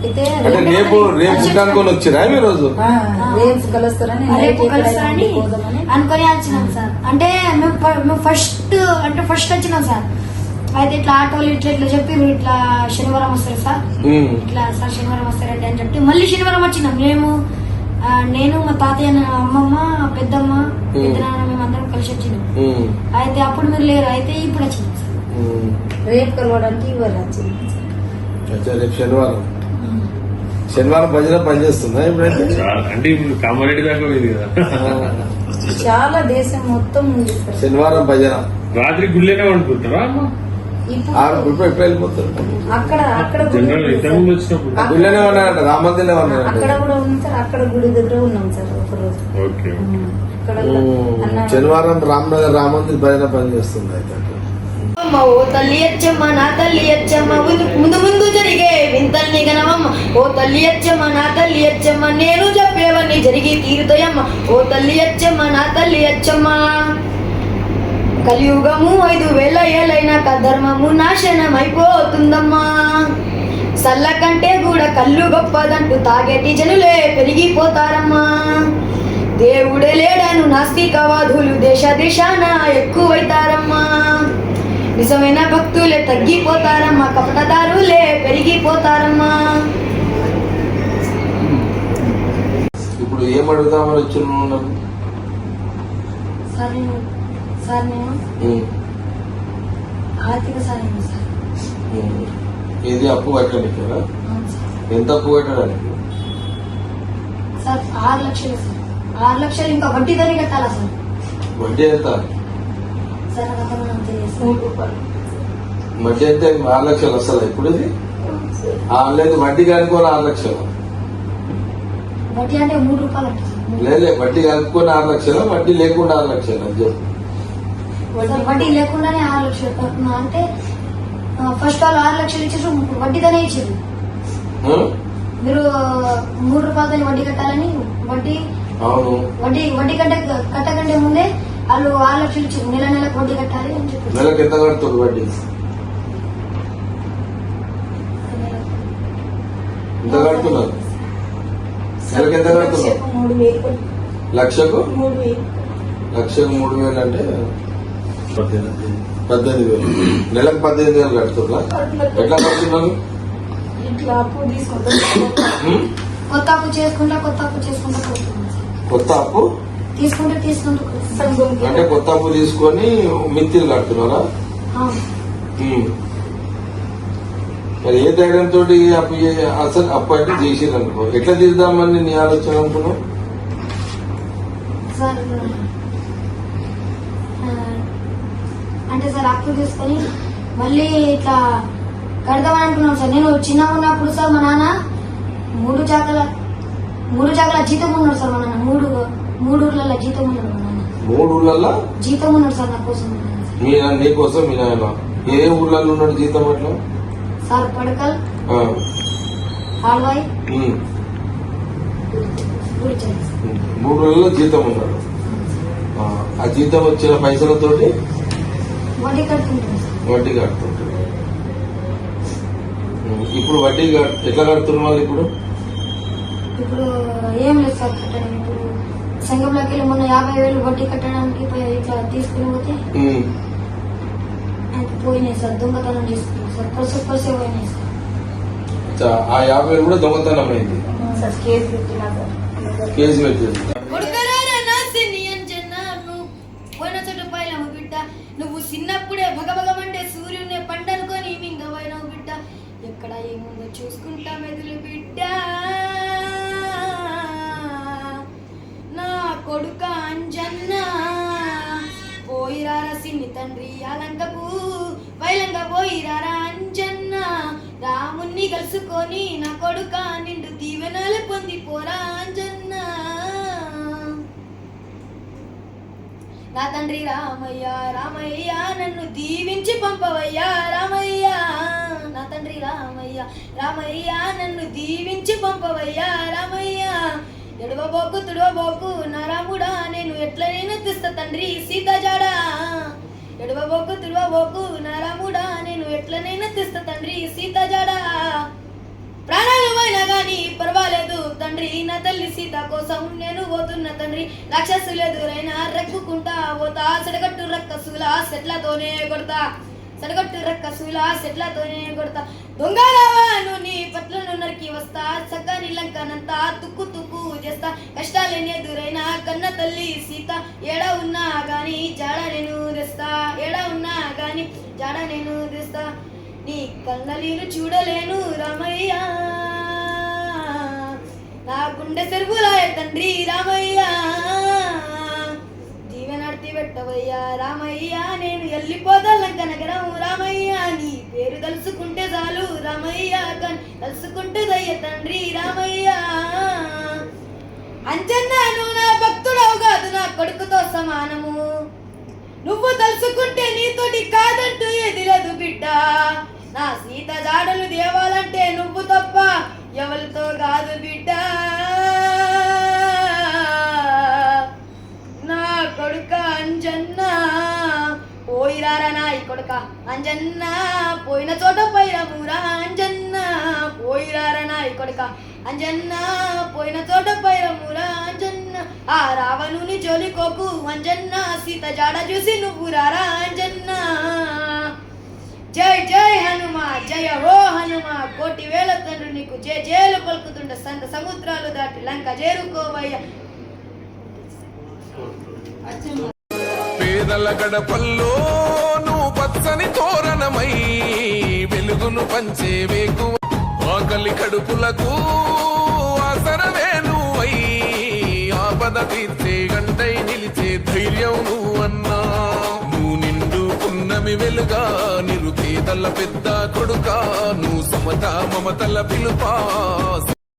అయితే అంటే రేపు రేపు అనుకొని వచ్చిరా రోజు? వచ్చినాం సార్. అంటే మేము ఫస్ట్ అంటే ఫస్ట్ వచ్చినాం సార్. అయితే ఇట్లా ఆటోలు ఇట్లా ఇట్లా చెప్పి ఇట్లా శనివారం వస్తారు సార్. ఇట్లా సార్ శనివారం వస్తారండి అని చెప్తే మళ్ళీ శనివారం వచ్చినాం. మేము నేను మా తాతయ్య అమ్మమ్మ పెద్దమ్మ పెద్దనాన్న మేము అందరం కలిసి వచ్చినాం. అయితే అప్పుడు మీరు లేరు. అయితే ఇప్పుడు వచ్చినాం సార్. రేపు కలవడానికి ఇవాళ వచ్చింది రేపు శనివారం. శనివారం భజన పనిచేస్తుందా ఇప్పుడైతే? చాలా అంటే ఇప్పుడు కామారెడ్డి దాకా పోయింది కదా. చాలా దేశం మొత్తం ఉంది సార్. శనివారం భజన రాత్రి గుళ్ళేనే వండుకుంటారా అమ్మ? ఇప్పుడు ఆరు గుడిపై ఎప్పుడు వెళ్ళిపోతారు? అక్కడ అక్కడ గుళ్ళనే ఉన్నారంట రామ మందిర్లో ఉన్నారంట అక్కడ కూడా ఉంది సార్ అక్కడ గుడి దగ్గర ఉన్నాం సార్ ఒక రోజు ఓకే. శనివారం రామనగర్ రామ మందిర్ భజన పనిచేస్తుంది అయితే. ఓ తల్లి అచ్చమ్మ నా తల్లి అచ్చమ్మ ముందు ముందు ముందు జరిగే వింతల్ని గనవమ్మ ఓ తల్లి అచ్చమ్మ నా తల్లి అచ్చమ్మ నేను చెప్పేవన్నీ జరిగి తీరుతాయమ్మ. ఓ తల్లి అచ్చమ్మ నా తల్లి అచ్చమ్మ. కలియుగము ఐదు వేల ఏళ్ళైనాక ధర్మము నాశనం అయిపోతుందమ్మా. సల్ల కంటే కూడా కళ్ళు గొప్పదంటూ తాగేటి జనులే పెరిగిపోతారమ్మా. దేవుడే లేడను నాస్తికవాదులు దేశ దేశాన ఎక్కువైతారమ్మా. నిజమైన భక్తులే తగ్గిపోతారమ్మా కపటదారులే పెరిగిపోతారమ్మా. ఇప్పుడు ఏం అడుగుదామని వచ్చిన నాకు సార్ నేను. ఆర్థిక సాయం సార్. ఇది అప్పు కట్టడానికి ఎంత అప్పు కట్టడానికి? సార్ ఆరు లక్షలు సార్. ఆరు లక్షలు ఇంకా వడ్డీ ధర కట్టాలా సార్? వడ్డీ ఎంత? సార్ వడ్డీ ఎంత? ఆరు లక్షలు వస్తుందా ఇప్పుడు ఇది? లేదు వడ్డీ కనుక్కొని ఆరు లక్షలు. వడ్డీ అంటే మూడు రూపాయలు లేదు లేదు, వడ్డీ కలుపుకొని ఆరు లక్షలు వడ్డీ లేకుండా ఆరు లక్షలు అని చెప్పు వడ్డీ లేకుండానే ఆరు లక్షలు కడుతున్నా అంటే ఫస్ట్ వాళ్ళు ఆరు లక్షలు ఇచ్చారు వడ్డీతోనే ఇచ్చారు ఆ? మీరు మూడు రూపాయలతో వడ్డీ కట్టాలని వడ్డీ అవును. వడ్డీ వడ్డీ కంటే కట్టకంటే ముందే వాళ్ళు ఆరు లక్షలు ఇచ్చారు నెల నెలకు వడ్డీ కట్టాలి అని చెప్పారు. నెలకు ఎంత కడుతుంది వడ్డీ? ఎంత కడుతున్నారు? నెలకు ఎంత కడుతున్నారు? లక్షకు మూడు వేలు. లక్షకు? మూడు వేలు. లక్షకు మూడు వేలు అంటే పద్దెనిమిది వేలు. నెలకు పద్దెనిమిది వేలు కడుతున్నా ఎట్లా కడుతున్నారు? ఉం? కొత్త అప్పు. చేసుకుంటా కొత్త అప్పు చేసుకుంటా. కొత్త అప్పు? తీసుకుంటే తీసుకుంటూ అంటే కొత్త అప్పు తీసుకొని మిత్తిలు కడుతున్నారా. మరి ఏ ధైర్యంతో అప్పు అసలు అప్పు అంటే చేసిరు అనుకో. ఎట్లా తీద్దామని నీ ఆలోచన అనుకున్నావు సార్ ఆ, అంటే సార్ అప్పు తీసుకొని మళ్ళీ ఇట్లా కడదామని అనుకున్నాం సార్. నేను చిన్నగా ఉన్నప్పుడు సార్ మా నాన్న మూడు చాకల మూడు చాకల జీతం ఉన్నాడు సార్ మా నాన్న. మూడు మూడు ఊర్లలో జీతం ఉన్నాడు మా నాన్న. మూడు ఊళ్ళల్లో జీతం ఉన్నాడు సార్ నా కోసం మా నీ కోసం మీ నాయన ఏ ఊళ్ళల్లో ఉన్నాడు జీతం అట్లా? సార్ పడకల్. హాల్వాయి. మూడు ఊళ్ళలో జీతం ఉన్నాడు. ఆ, ఆ జీతం వచ్చిన పైసలతోటి వడ్డీ కడుతుంటాం సార్ వడ్డీ కడుతుంటాడు ఉం. ఇప్పుడు వడ్డీ ఎట్లా కడుతున్నారు వాళ్ళు ఇప్పుడు? ఇప్పుడు ఏం లేదు సార్ కట్టడం. ఇప్పుడు సంఘంలోకి వెళ్ళి మొన్న యాభై వేలు వడ్డీ కట్టడానికి ఇట్లా తీసుకుని పోతే పోయినాయి సార్ దొంగతనం చేసుకున్నాం సార్ పర్సు పర్సే పోయినాయి సార్. ఆ యాభై వేలు కూడా దొంగతనం అయింది. సార్ కేసు పెట్టినా తండ్రి అలంకపు వైలంగా పోయిరారా అంజన్న. రాముణ్ణి కలుసుకొని నా కొడుక నిండు దీవెనలు పొంది పోరా అంజన్న. నా తండ్రి రామయ్య రామయ్య నన్ను దీవించి పంపవయ్యా రామయ్య. నా తండ్రి రామయ్య రామయ్య నన్ను దీవించి పంపవయ్యా రామయ్య. ఎడవబోకు తుడవబోకు నారాముడా నేను ఎట్లనైనా తెస్తా తండ్రి సీత జాడా. ఎడవబోకు తిడవబోకు నారాముడా నేను ఎట్లనైనా తెస్తా తండ్రి సీత జాడా. ప్రాణాలమైనా కానీ పర్వాలేదు తండ్రి నా తల్లి సీత కోసం నేను పోతున్న తండ్రి. రాక్షసులెదురైనా రెక్కుకుంటా పోతా సెడగట్టు రక్కసుల సెట్లతోనే కొడతా. సడగట్టు సెట్లతో సెట్లతోనే కొడతా. దొంగలవాను నీ పట్లను నరికి వస్తా. చక్కని లంకనంతా తుక్కు తుక్కు చేస్తా. కష్టాలేని ఎదురైనా కన్న తల్లి సీత. ఏడ ఉన్నా గాని జాడ నేను తెస్తా. ఏడ ఉన్నా గాని జాడ నేను తెస్తా. నీ కన్నలీను చూడలేను రామయ్య. నా గుండె సెరుగులాయ తండ్రి రామయ్య. జీవనార్తి పెట్టవయ్యా రామయ్య. నేను వెళ్ళిపోతా లంక నగరం రామయ్య నీ పేరు తలుసుకుంటే చాలు రామయ్య కన్ తలుసుకుంటే దయ్య తండ్రి రామయ్య. అంజన్నాను నా భక్తుడవు కాదు నా కొడుకుతో సమానము. నువ్వు తలుసుకుంటే నీతోటి కాదంటూ ఎదిలదు బిడ్డ. నా సీత జాడలు దేవాలంటే నువ్వు తప్ప ఎవరితో కాదు బిడ్డ. పోయిరారా నా కొడుక? అంజన్న పోయిన చోట పైరమురా అంజన్న పోయిరారా నా కొడుక? అంజన్న పోయిన చోట పైరమురా అంజన్న ఆ రావణుని జోలికోకు. అంజన్న సీత జాడ చూసి నువ్వు రారా. అంజన్న జై జై హనుమ జయ హో హనుమ. కోటి వేల తండ్రి నీకు జే జేలు పలుకుతుండ. సంత సముద్రాలు దాటి లంక చేరుకోవయ్య. పేదల గడపల్లో నువ్వు పచ్చని తోరణమై వెలుగును పంచే వేకు ఆకలి కడుపులకు ఆసరవే నువ్వై. ఆపద తీర్చే గంటై నిలిచే ధైర్యం నువ్వన్నా నువ్వు నిండు పున్నమి వెలుగా నిరుపేదల పెద్ద కొడుకా. నువ్వు సమత మమతల పిలుపా.